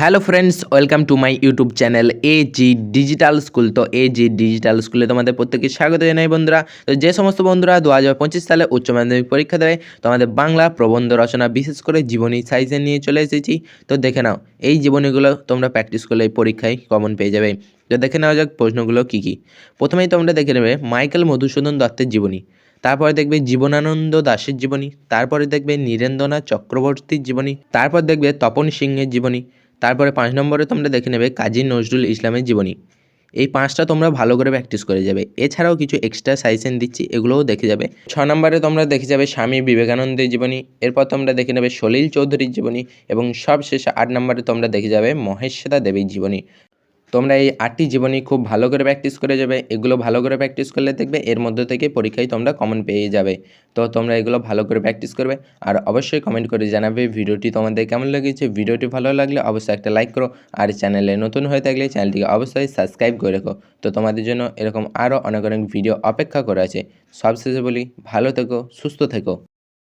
Hello friends welcome to my YouTube channel A G digital school তো A G digital স্কুলে তোমাদের প্রত্যেকে স্বাগত জানাই বন্ধুরা। তো যে সমস্ত বন্ধুরা দু হাজার পঁচিশ সালে উচ্চ মাধ্যমিক পরীক্ষা দেবে তোমাদের বাংলা প্রবন্ধ রচনা বিশেষ করে জীবনী সাইজে নিয়ে চলে এসেছি। তো দেখে নাও, এই জীবনীগুলো তোমরা প্র্যাকটিস করলে পরীক্ষায় কমন পেয়ে যাবে। তো দেখে নেওয়া যাক প্রশ্নগুলো কী কী। প্রথমেই তোমরা দেখে নেবে মাইকেল মধুসূদন দত্তের জীবনী। তারপরে দেখবে জীবনানন্দ দাশের জীবনী। তারপরে দেখবে নীরেন্দ্রনাথ চক্রবর্তীর জীবনী। তারপর দেখবে তপন সিংহের জীবনী। তারপরে পাঁচ নম্বরে তোমরা দেখে নেবে কাজী নজরুল ইসলামের জীবনী। এই পাঁচটা তোমরা ভালো করে প্র্যাকটিস করে যাবে। এছাড়াও কিছু এক্সট্রা সাইসেন দিচ্ছি, এগুলোও দেখে যাবে। ছ নম্বরে তোমরা দেখে যাবে স্বামী বিবেকানন্দের জীবনী, এরপর তোমরা দেখে নেবে সলিল চৌধুরীর জীবনী এবং সবশেষে আট নম্বরে তোমরা দেখে যাবে মহেশ্বেতা দেবীর জীবনী। তোমরা এই আটটি জীবনী খুব ভালো করে প্র্যাকটিস করে যাবে। এগুলো ভালো করে প্র্যাকটিস করলে দেখবে এর মধ্যে থেকে পরীক্ষায় তোমরা কমন পেয়ে যাবে। তো তোমরা এগুলো ভালো করে প্র্যাকটিস করবে। আর অবশ্যই কমেন্ট করে জানাবে ভিডিওটি তোমাদের কেমন লেগেছে। ভিডিওটি ভালো লাগলে অবশ্যই একটা লাইক করো। আর চ্যানেলে নতুন হয়ে থাকলে চ্যানেলটিকে অবশ্যই সাবস্ক্রাইব করে রেখো। তো তোমাদের জন্য এরকম আরও অনেক অনেক ভিডিও অপেক্ষা করে আছে। সবশেষে বলি, ভালো থেকো, সুস্থ থেকো।